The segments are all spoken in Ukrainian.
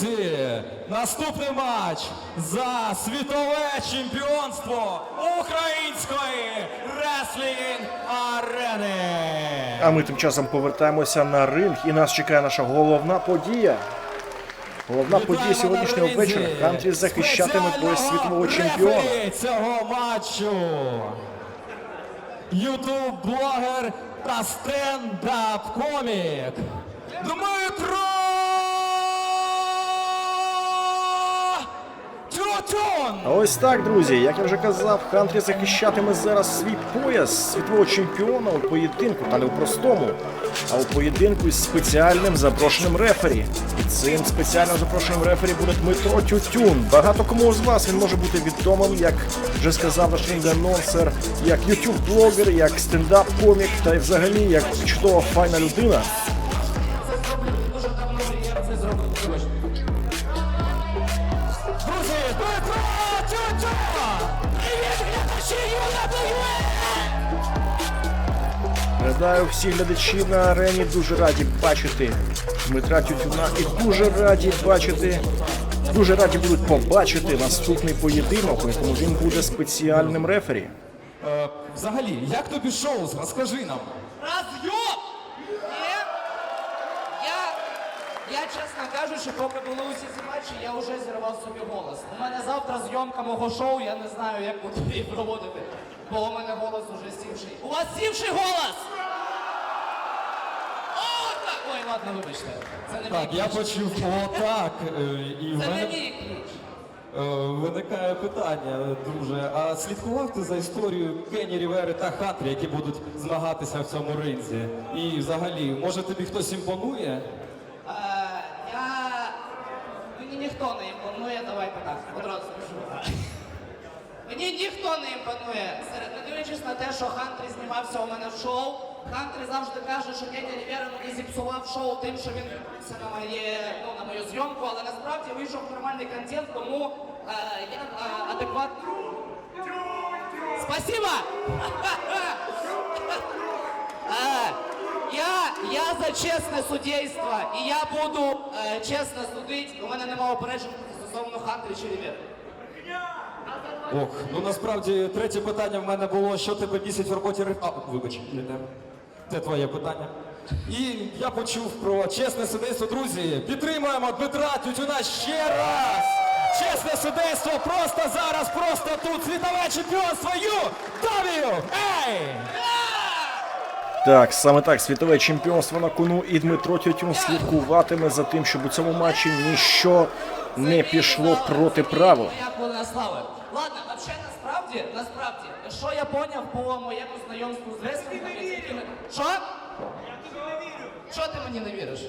друзі, наступний матч за світове чемпіонство української реслінг арени. А ми тим часом повертаємося на ринг, і нас чекає наша головна подія. Головна подія сьогоднішнього вечора. Хантрі захищатиме пояс світового чемпіона. цього матчу. Ютуб-блогер та стендап-комік Дмитро ось так, друзі, як я вже казав, Хантрі захищатиме зараз свій пояс світового чемпіона у поєдинку, та не у простому, а у поєдинку із спеціальним запрошеним рефері. І цим спеціальним запрошеним рефері буде Дмитро Тютюн. Багато кому з вас він може бути відомим, як вже сказав наш рінг-анонсер, як ютуб-блогер, як стендап-комік, та й взагалі як чудова файна людина. Гадаю, всі глядачі на арені дуже раді бачити Дмитра Тютюна і дуже раді бачити, дуже раді будуть побачити наступний поєдинок, у якому він буде спеціальним рефері. Е, взагалі, як тобі шоу? Розкажи нам. Разъем! Ні. Я, я, чесно кажучи, поки були усі ці матчі, я вже зірвав собі голос. У мене завтра зйомка мого шоу, я не знаю, як буду її проводити, бо у мене голос уже сівший. У вас сівший голос! Ладно, вибачте. Це не Так, мій я кліч. почув отак, е, і в Це не мене мій кліч. е, виникає питання, друже. А слідкував ти за історією Кенні Рівери та Хатрі, які будуть змагатися в цьому ринзі? І взагалі, може тобі хтось імпонує? Е, я... Мені ніхто не імпонує, давайте так, одразу скажу. Мені ніхто не імпонує. Серед не дивлячись на те, що Хантрі знімався у мене в шоу. Хантрі завжди каже, що Кенні Рівера мені зіпсував шоу тим, що він дивився на моє, ну, на мою зйомку, але насправді вийшов нормальний контент, тому е, я е, адекватно. Спасибо! Е, Я, я за чесне судейство, і я буду е, чесно судити. У мене немає опереджень стосовно Хантрі чи Рівер. Ох, ну насправді третє питання в мене було, що тебе бісить в роботі реф... А, вибач, не те. Це твоє питання. І я почув про чесне судейство, друзі. Підтримуємо Дмитра Тютюна ще раз! Чесне судейство просто зараз, просто тут світове чемпіонство UWA! Так, саме так, світове чемпіонство на кону, і Дмитро Тютюн слідкуватиме за тим, щоб у цьому матчі ніщо не пішло проти правил. Слави. Ладно, вообще насправді, насправді, що я поняв по моєму знайомству з реслінгом, я тільки не- Що? Що ти мені не віриш?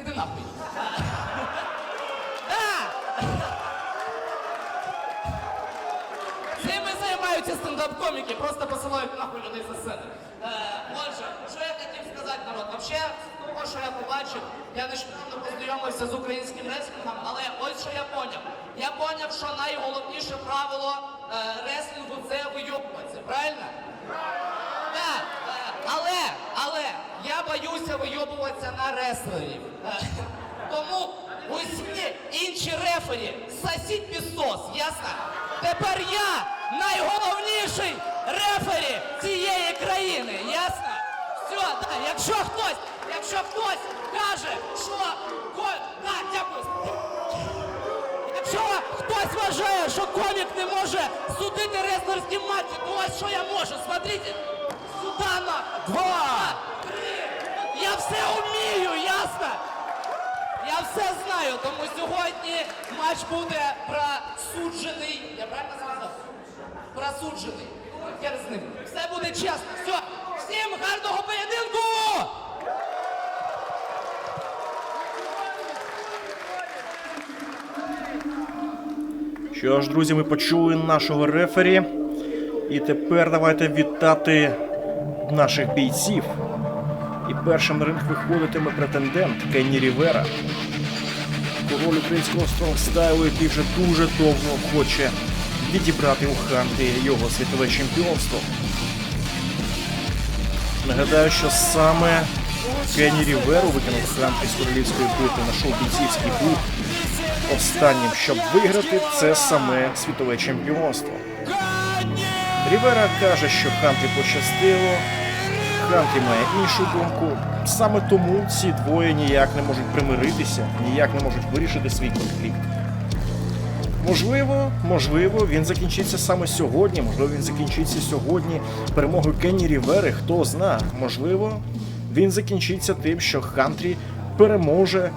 Іди нахуй. А! Цим і займаються стендап-коміки, просто посилають нахуй людей за сцени. Е, отже, що я хотів сказати, народ? Вообще, з того, що я побачив, я нещодавно познайомився з українським реслінгом, але ось що я поняв. Я поняв, що найголовніше правило е, реслінгу це вийобуватися, правильно? Так, е, але, але я боюся вийобуватися на реслерів. Тому усі інші рефері сосіть пісос, ясно? Тепер я найголовніший рефері цієї країни, ясно? Все, да, якщо хтось, якщо хтось каже, що да, дякую. Якщо хтось вважає, що комік не може судити реслерські матчі, то ось що я можу. Смотрите, сюда на два. Все вмію, ясно? Я все знаю, тому сьогодні матч буде просуджений. Я правильно сказав? Просуджений. Хер з ним. Все буде чесно. Все. Всім гарного поєдинку! Що ж, друзі, ми почули нашого рефері. І тепер давайте вітати наших бійців. І першим на ринг виходитиме претендент Кенні Рівера. Король українського стронгстайлу, який вже дуже довго хоче відібрати у Хантрі його світове чемпіонство. Нагадаю, що саме Кенні Ріверу викинув Хантрі з королівської битви на шоу бійцівський клуб. Останнім, щоб виграти, це саме світове чемпіонство. Рівера каже, що Хантрі пощастило. Хантрі має іншу думку. Саме тому ці двоє ніяк не можуть примиритися, ніяк не можуть вирішити свій конфлікт. Можливо, можливо, він закінчиться саме сьогодні. Можливо, він закінчиться сьогодні перемогою Кенні Рівери. Хто зна. Можливо, він закінчиться тим, що Хантрі переможе.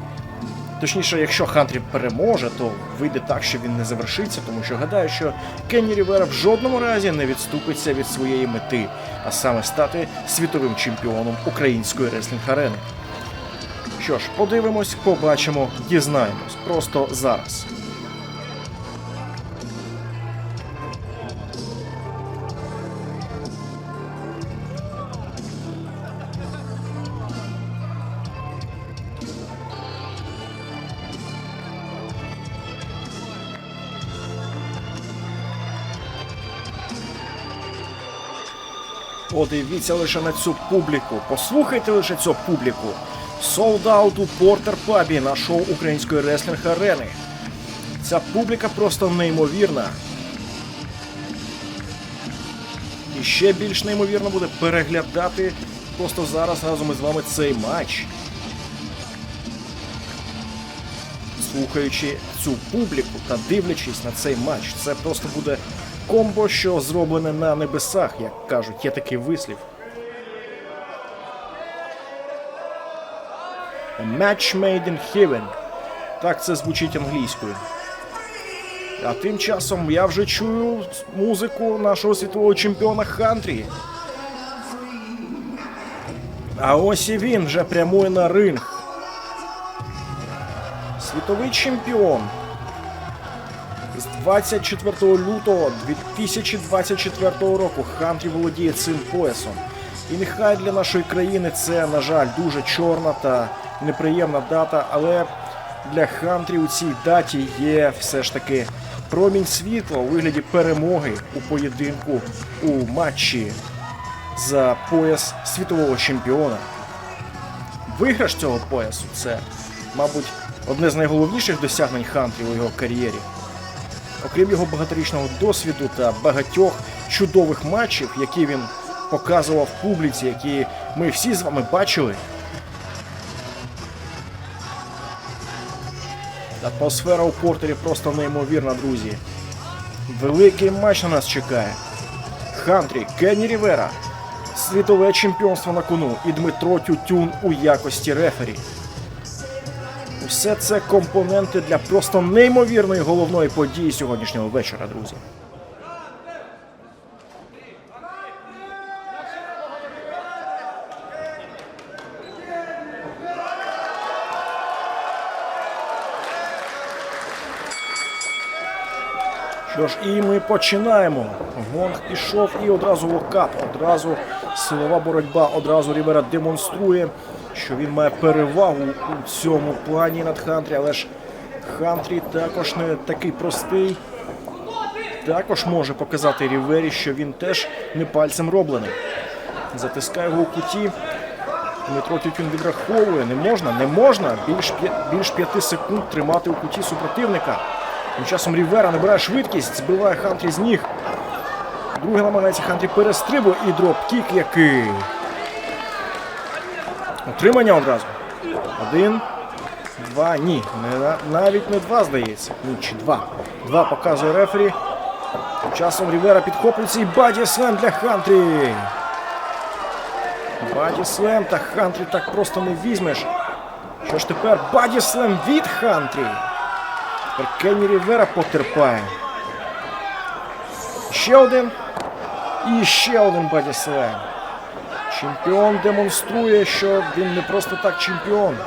Точніше, якщо Хантрі переможе, то вийде так, що він не завершиться, тому що гадаю, що Кенні Рівера в жодному разі не відступиться від своєї мети, а саме стати світовим чемпіоном української реслінг арени. Що ж, подивимось, побачимо, дізнаємось просто зараз. Подивіться лише на цю публіку. Послухайте лише цю публіку. Солдаут у Портер Пабі на шоу української реслінг арени. Ця публіка просто неймовірна. І ще більш неймовірно буде переглядати просто зараз разом із вами цей матч. Слухаючи цю публіку та дивлячись на цей матч, це просто буде комбо, що зроблене на небесах, як кажуть, є такий вислів. A match made in heaven. Так це звучить англійською. А тим часом я вже чую музику нашого світового чемпіона Хантрі. А ось і він вже прямує на ринг. Світовий чемпіон. З 24 лютого 2024 року Хантрі володіє цим поясом. І нехай для нашої країни це, на жаль, дуже чорна та неприємна дата, але для Хантрі у цій даті є все ж таки промінь світла у вигляді перемоги у поєдинку у матчі за пояс світового чемпіона. Виграш цього поясу це, мабуть, одне з найголовніших досягнень Хантрі у його кар'єрі. Окрім його багаторічного досвіду та багатьох чудових матчів, які він показував публіці, які ми всі з вами бачили. Атмосфера у портері просто неймовірна, друзі. Великий матч на нас чекає. Хантрі, Кенні Рівера, світове чемпіонство на кону і Дмитро Тютюн у якості рефері. Усе це компоненти для просто неймовірної головної події сьогоднішнього вечора, друзі. Що ж, і ми починаємо. Гонг пішов і одразу локап, одразу силова боротьба, одразу Рівера демонструє, що він має перевагу у цьому плані над Хантрі, але ж Хантрі також не такий простий. Також може показати Рівері, що він теж не пальцем роблений. Затискає його у куті. Дмитро Тютюн відраховує. Не можна, не можна більш, більш п'яти секунд тримати у куті супротивника. Тим часом Рівера набирає швидкість, збиває Хантрі з ніг. Другий намагається Хантрі перестрибує і дроп-кік який. Утримання одразу. Один. Два. Ні. Не, навіть не два, здається. Ні, чи два. Два показує рефері. Часом Рівера підхоплюється і баді слем для Хантрі. Баді слем та Хантрі так просто не візьмеш. Що ж тепер баді слем від Хантрі. Тепер Кенні Рівера потерпає. Ще один. І ще один бодіслем. Чемпіон демонструє, що він не просто так чемпіон.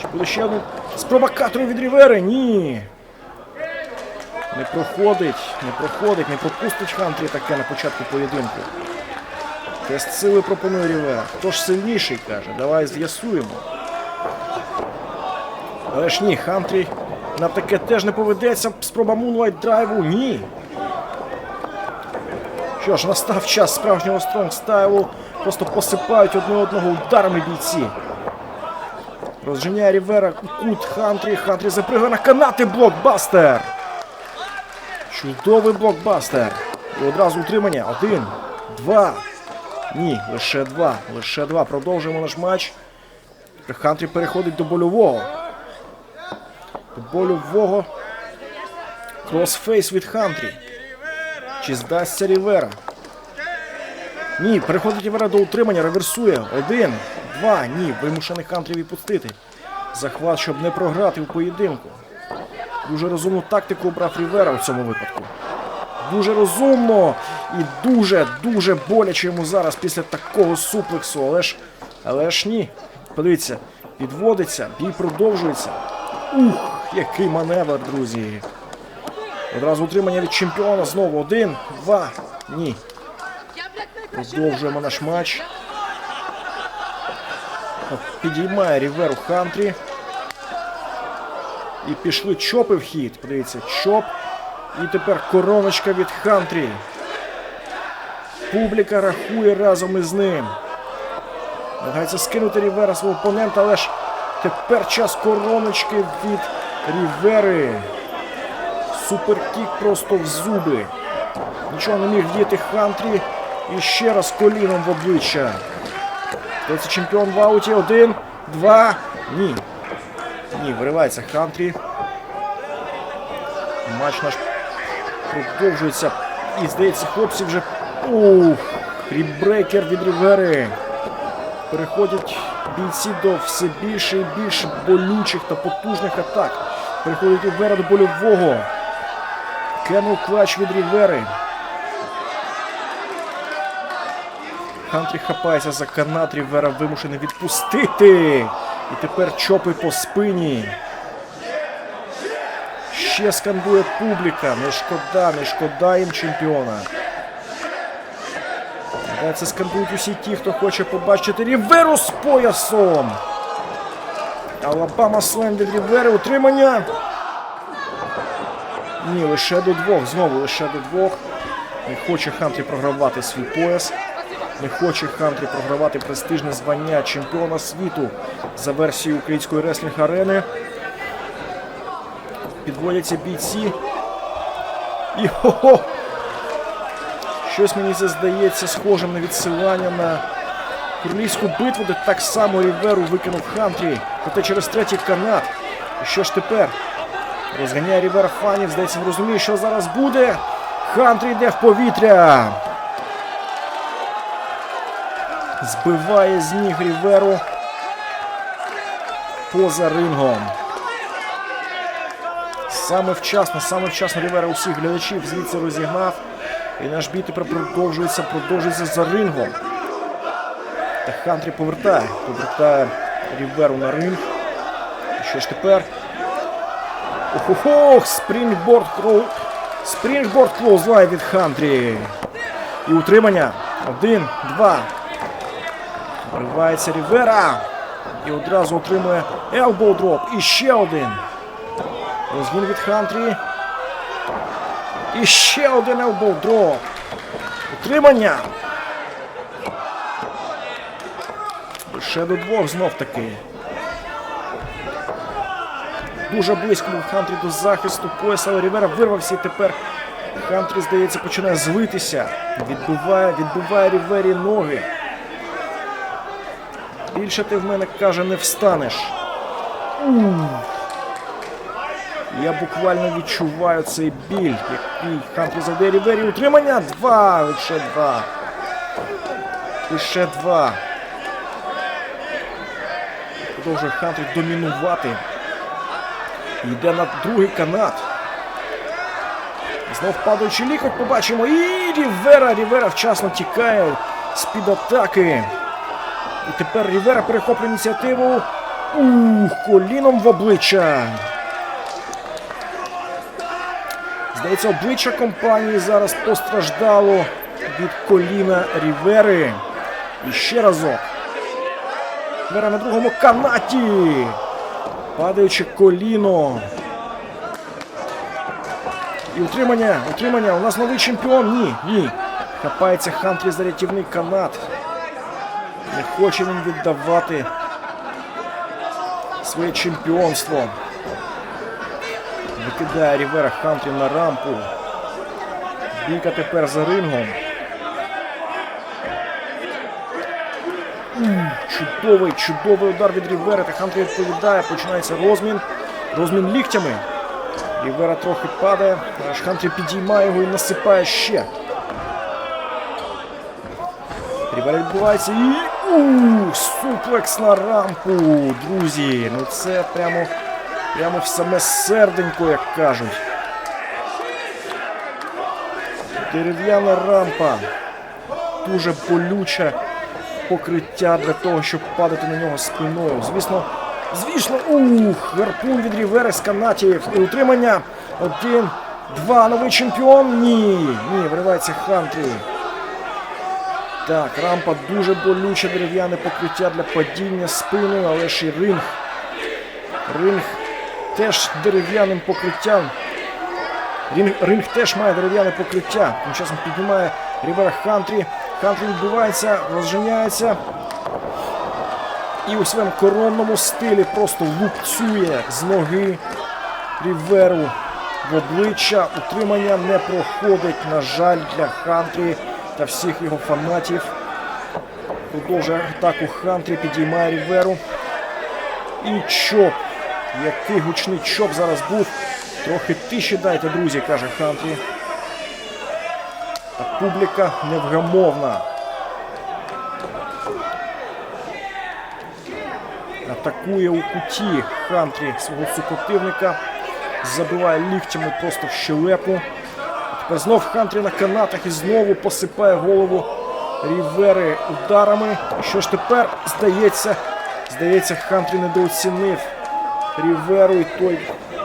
Чи буде ще один з провокаторів від Рівери? Ні. Не проходить, не проходить, не пропустить Хантрі таке на початку поєдинку. Тест сили пропонує Рівера. Хто ж сильніший, каже, давай з'ясуємо. Але ж ні, Хантрі на таке теж не поведеться. Спроба Moonlight драйву. Ні. Що ж, настав час справжнього стронгстайлу. Просто посипають одне одного ударами бійці. Розженяє Рівера кут Хантрі. Хантрі запригає на канати блокбастер. Чудовий блокбастер. І одразу утримання. Один, два. Ні, лише два. Лише два. Продовжуємо наш матч. Хантрі переходить до больового. До больового. Кросфейс від Хантрі. Чи здасться Рівера? Ні, переходить Рівера до утримання, реверсує. Один, два, ні, вимушений Хантрі відпустити. Захват, щоб не програти в поєдинку. Дуже розумну тактику обрав Рівера у цьому випадку. Дуже розумно і дуже, дуже боляче йому зараз після такого суплексу. Але ж, але ж ні. Подивіться, підводиться, бій продовжується. Ух, який маневр, друзі. Одразу утримання від чемпіона. Знову один, два. Ні. Продовжуємо наш матч. Підіймає Ріверу Хантрі. І пішли чопи в хід. Подивіться, чоп. І тепер короночка від Хантрі. Публіка рахує разом із ним. Намагається скинути Рівера свого опонента, але ж тепер час короночки від Рівери. Суперкік просто в зуби. Нічого не міг вдіяти Хантрі. І ще раз коліном в обличчя. Це чемпіон в ауті. Один, два. Ні. Ні, виривається Хантрі. Матч наш продовжується. І здається, хлопці вже. Ух! Рібрейкер від Рівери. Переходять бійці до все більше і більш болючих та потужних атак. Переходить Рівера до больового. Кеннел клач від Рівери. Хантрі хапається за канат, Рівера вимушений відпустити. І тепер чопи по спині. Ще скандує публіка. Не шкода, не шкода їм чемпіона. Це скандують усі ті, хто хоче побачити Ріверу з поясом. Алабама слем від Рівери. Утримання. Ні, лише до двох. Знову лише до двох. Не хоче Хантрі програвати свій пояс. Не хоче Хантрі програвати престижне звання чемпіона світу за версією української реслінг арени. Підводяться бійці. І хо-хо! Щось мені це здається схожим на відсилання на королівську битву, де так само Ріверу викинув Хантрі, проте через третій канат. І що ж тепер? Розганяє Рівер фанів, здається, розуміє, що зараз буде. Хантрі йде в повітря. Збиває з ніг Ріверу поза рингом. Саме вчасно, саме вчасно Рівера усіх глядачів звідси розігнав. І наш бій тепер продовжується, продовжується за рингом. Та Хантрі повертає, повертає Ріверу на ринг. І що ж тепер? Охо-хо! Спрінгборд кроу. Спрінгборд клоузлайн від Хантрі. І утримання. Один, два. Вривається Рівера. І одразу отримує елбоу дроп. І ще один. Розгін від Хантрі. І ще один елбоу дроп. Утримання. Ще до двох знов таки. Дуже близько був Хантрі до захисту пояса, але Рівера вирвався і тепер Хантрі, здається, починає злитися. Відбиває, відбиває Рівері ноги. Більше ти в мене каже не встанеш. Я буквально відчуваю цей біль, який Хантрі завдає Рівері. Утримання два, лише два. Лише два. Продовжує Хантрі домінувати. Йде на другий канат. Знов падаючи лікоть, побачимо. І Рівера, Рівера вчасно тікає з-під атаки. І тепер Рівера перехоплює ініціативу. Ух, коліном в обличчя. Здається, обличчя компанії зараз постраждало від коліна Рівери. І ще разок. Рівера на другому канаті. Падаючи коліно. І утримання, утримання. У нас новий чемпіон. Ні, ні. Хапається Хантрі за рятівний канат. Не хоче він віддавати своє чемпіонство. Викидає Рівера Хантрі на рампу. Бійка тепер за рингом. М, Чудовий, удар від Рівера. Хантрі відповідає. Починається розмін. Розмін ліктями. Рівера трохи падає. Аж Хантрі підіймає його і насипає ще. Рівера відбувається і. Ух, суплекс на рампу, друзі. Ну це прямо, прямо в саме серденько, як кажуть. Дерев'яна рампа. Дуже болюче покриття для того, щоб падати на нього спиною. Звісно, звісно, ух, гарпун від Рівери з канатів. І утримання. Один, два, новий чемпіон. Ні, ні, виривається Хантрі. Так, рампа дуже болюче дерев'яне покриття для падіння спиною, але ж і ринг. Ринг теж дерев'яним покриттям. Ринг, ринг теж має дерев'яне покриття. Тим часом піднімає Рівера Хантрі. Хантрі відбивається, розженяється. І у своєму коронному стилі просто лупцює з ноги Ріверу в обличчя. Утримання не проходить, на жаль, для Хантрі та всіх його фанатів. Продовжує атаку Хантрі, підіймає Ріверу. І чоп. Який гучний чоп зараз був. Трохи тиші дайте, друзі, каже Хантрі. Та публіка невгамовна. Атакує у куті Хантрі свого супротивника. Забиває ліктями просто в щелепу. Тепер знов Хантрі на канатах і знову посипає голову Рівери ударами. Що ж тепер здається? Здається, Хантрі недооцінив Ріверу і той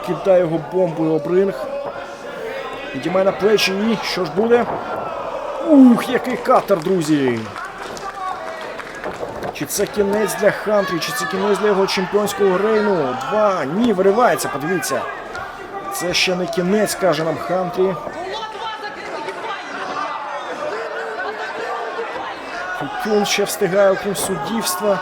кидає його бомбою об ринг. Підіймає на плечі і що ж буде? Ух, який катер, друзі! Чи це кінець для Хантрі, чи це кінець для його чемпіонського рейну? Два. Ні, виривається, подивіться. Це ще не кінець, каже нам Хантрі. Футюн ще встигає, окрім суддівства,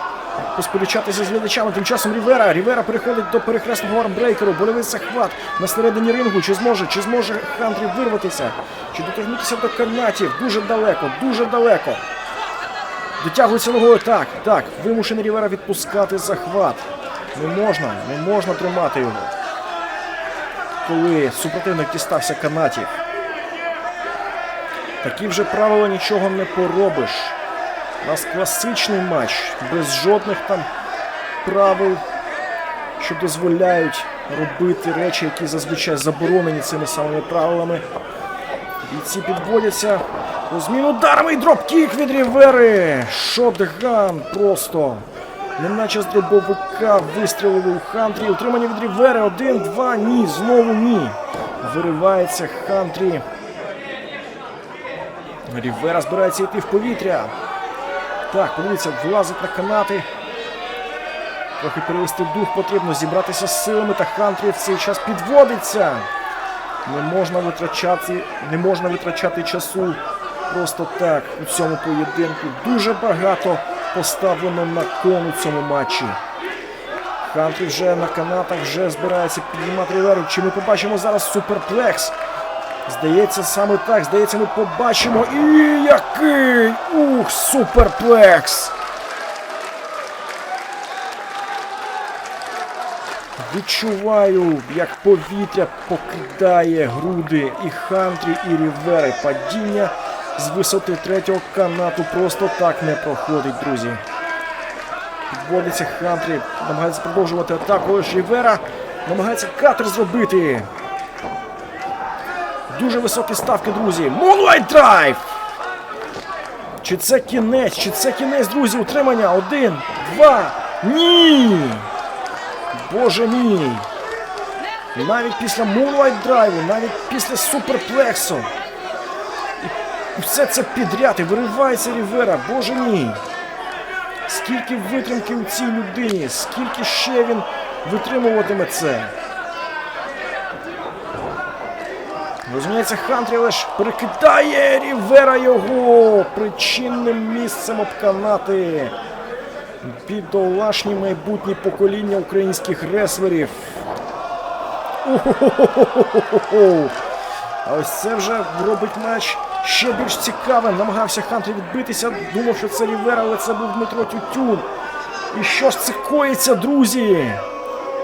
посперечатися з глядачами. Тим часом Рівера. Рівера переходить до перехресного армбрейкеру. Больовий захват на середині рингу. Чи зможе, чи зможе Хантрі вирватися? Чи дотягнутися до канатів? Дуже далеко, дуже далеко. Дотягується ногою. Так, так. Вимушений Рівера відпускати захват. Не можна, не можна тримати його. Коли супротивник дістався канатів. Такі вже правила нічого не поробиш. У нас класичний матч, без жодних там правил, що дозволяють робити речі, які зазвичай заборонені цими самими правилами. Бійці підводяться. Розмін ударами і дропкік від Рівери. Шотган просто. Неначе з дробовика вистрілили у Хантрі. Утримання від Рівери. Один, два, ні. Знову ні. Виривається Хантрі. Рівера збирається йти в повітря. Так, подивіться, влазить на канати. Трохи перевести дух потрібно, зібратися з силами, та Хантрі в цей час підводиться. Не можна витрачати, не можна витрачати часу просто так у цьому поєдинку. Дуже багато поставлено на кон у цьому матчі. Хантрі вже на канатах вже збирається піднімати Риверу. Чи ми побачимо зараз суперплекс? Здається, саме так. Здається, ми побачимо. І який! Ух, суперплекс! Відчуваю, як повітря покидає груди і Хантрі, і Рівери. Падіння з висоти третього канату просто так не проходить, друзі. Підводиться Хантрі, намагається продовжувати атаку. ж Рівера намагається катер зробити. Дуже високі ставки, друзі. Moonlight Drive! Чи це кінець? Чи це кінець, друзі? Утримання. Один, два. Ні! Боже мій! Навіть після Moonlight Drive, навіть після суперплексу. І все це підряд і виривається Рівера. Боже мій! Скільки витримки у цій людині, скільки ще він витримуватиме це. Розуміється, Хантрі лиш перекидає Рівера його причинним місцем обканати. Бідолашні майбутні покоління українських реслерів. А ось це вже робить матч ще більш цікавим. Намагався Хантрі відбитися. Думав, що це Рівера, але це був Дмитро Тютюн. І що ж це коїться, друзі?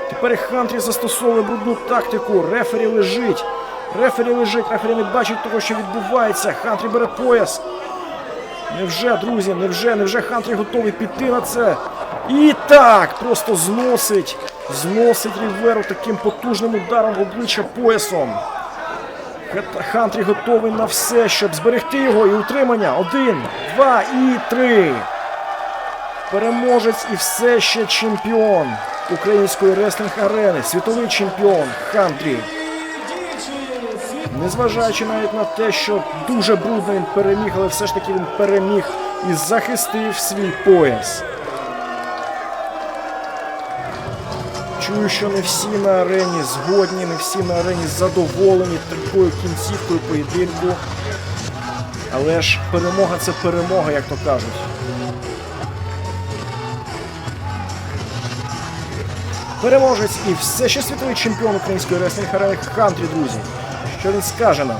Тепер Хантрі застосовує брудну тактику. Рефері лежить. Рефері лежить, рефері не бачить того, що відбувається. Хантрі бере пояс. Невже, друзі, невже, невже Хантрі готовий піти на це? І так, просто зносить, зносить Ріверу таким потужним ударом в обличчя поясом. Хантрі готовий на все, щоб зберегти його і утримання. Один, два і три. Переможець і все ще чемпіон української реслінг арени, світовий чемпіон Хантрі. Незважаючи навіть на те, що дуже брудно він переміг, але все ж таки він переміг і захистив свій пояс. Чую, що не всі на арені згодні, не всі на арені задоволені такою кінцівкою поєдинку. Але ж перемога це перемога, як то кажуть. Переможець і все ще світовий чемпіон української реслінг арени Хантрі, друзі. Що він скаже нам?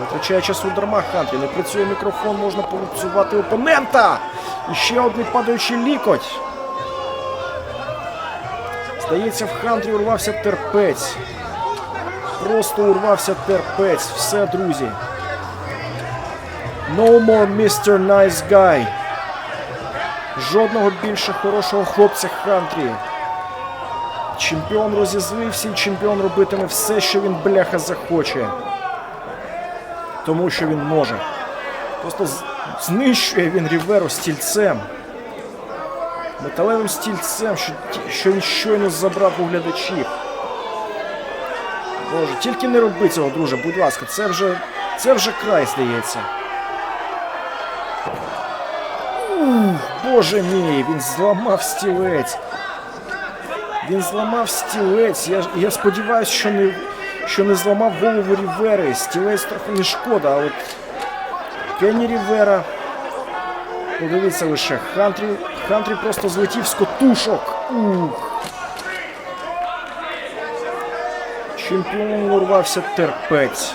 Витрачає часу дарма Хантрі, не працює мікрофон, можна полупцювати опонента. І ще один падаючий лікоть. Здається, в Хантрі урвався терпець. Просто урвався терпець. Все, друзі. No more Mr. Nice Guy. Жодного більше хорошого хлопця Хантрі. Чемпіон розізлився, і чемпіон робитиме все, що він бляха захоче тому що він може. Просто знищує він Ріверу стільцем. Металевим стільцем, що, що він щойно забрав у глядачів. Боже, тільки не роби цього, друже, будь ласка, це вже, це вже край, здається. Ух, боже мій, він зламав стілець. Він зламав стілець. Я, я сподіваюся, що не, що не зламав голову Рівери. Стілець трохи не шкода, а от Кенні Рівера. Подивіться лише, Хантрі, Хантрі просто злетів з котушок. Ух. Чемпіон урвався терпець.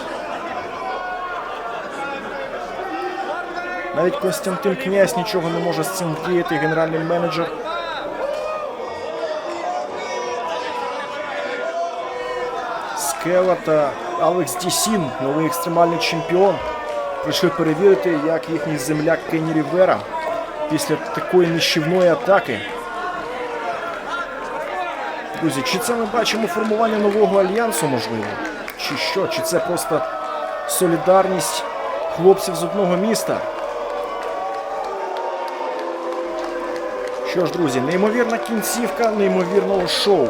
Навіть Костянтин Князь нічого не може з цим діяти, генеральний менеджер. Скела та Алекс Дісін, новий екстремальний чемпіон, прийшли перевірити, як їхній земляк Кенні Рівера після такої нищівної атаки. Друзі, чи це ми бачимо формування нового альянсу, можливо? Чи що? Чи це просто солідарність хлопців з одного міста? Що ж, друзі, неймовірна кінцівка неймовірного шоу.